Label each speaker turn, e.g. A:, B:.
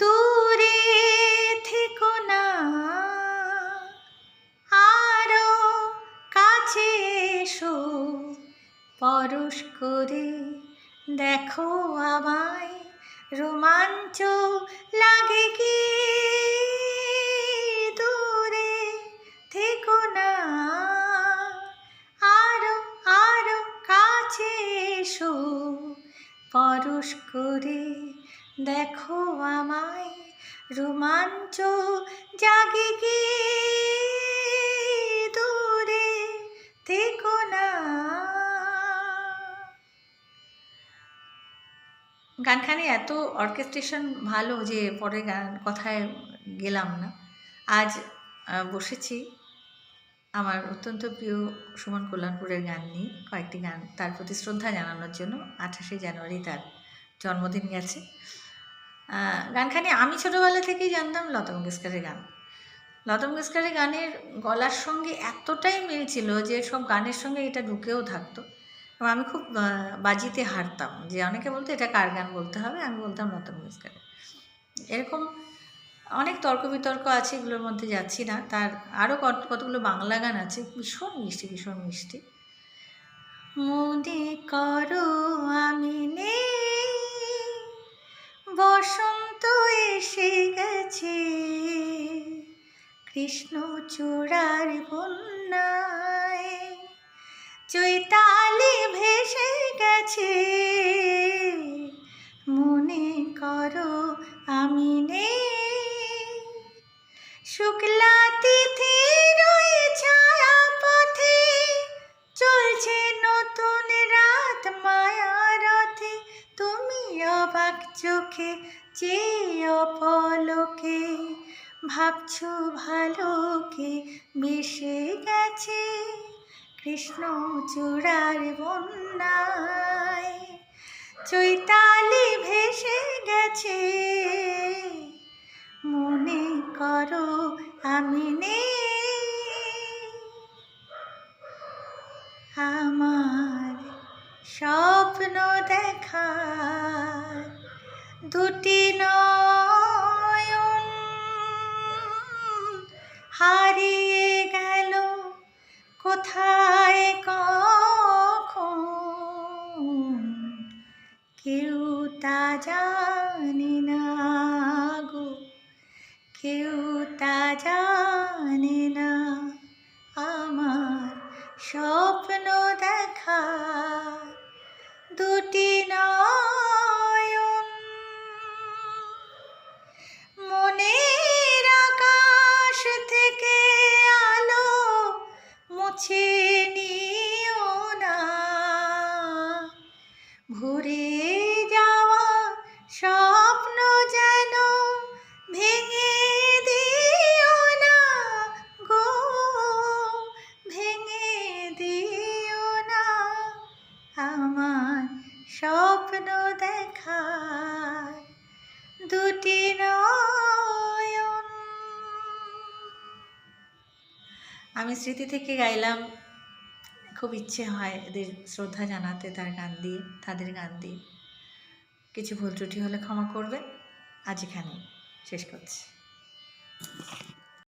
A: দূরে থেকো না। আরও কাছে এসো পরশ করে দেখো আমায় রোমাঞ্চ লাগে পরশ করে দেখো আমায় রোমাঞ্চ জাগে কি? দূরে থেকো না। গানখানি এত অর্কেস্ট্রেশন ভালো যে পরে গান কথায় গেলাম না। আজ বসেছি। আমার অত্যন্ত প্রিয় সুমন কল্যাণপুরের গান নিয়ে কয়েকটি গান তার প্রতি শ্রদ্ধা জানানোর জন্য আঠাশে জানুয়ারি তার জন্মদিন গেছে। গানখানি আমি ছোটোবেলা থেকেই জানতাম লতা মঙ্গেশকরের গান। লতা মঙ্গেশকরের গানের গলার সঙ্গে এতটাই মিল ছিল যে সব গানের সঙ্গে এটা ঢুকেও থাকতো। এবং আমি খুব বাজিতে হারতাম যে অনেকে বলতো, এটা কার গান বলতে হবে? আমি বলতাম লতা মঙ্গেশকরের। এরকম অনেক তর্ক বিতর্ক আছে, এগুলোর মধ্যে যাচ্ছি না। তার আরও কত, কতগুলো বাংলা গান আছে, ভীষণ মিষ্টি ভীষণ মিষ্টি। মনে করো আমি নেই, বসন্ত এসে গেছে। কৃষ্ণ চূড়ার বন্যায় চৈতালি ভেসে শুক্লা তিথির ছায়া পথে চলছে নতুন রাত মায়া রথে তুমি অবাক চোখে যে অপলকে, ভাবছ ভালোকে মিশে গেছে কৃষ্ণ চূড়ার বন্যায়। চৈতালি ভেসে গেছে করো আমি আমার স্বপ্ন দেখা দুটি নয়ন হারিয়ে গেল। কোথায় কখন স্বপ্ন দেখা দুটি নয়ন। মনের আকাশ থেকে আলো মুছে নিও না। ভরে আমি স্মৃতি থেকে গাইলাম, খুব ইচ্ছে হয় এদের শ্রদ্ধা জানাতে, তার গান দিয়ে, তাদের গান দিয়ে। কিছু ভুল ত্রুটি হলে ক্ষমা করবে আজ এখানে শেষ করছি।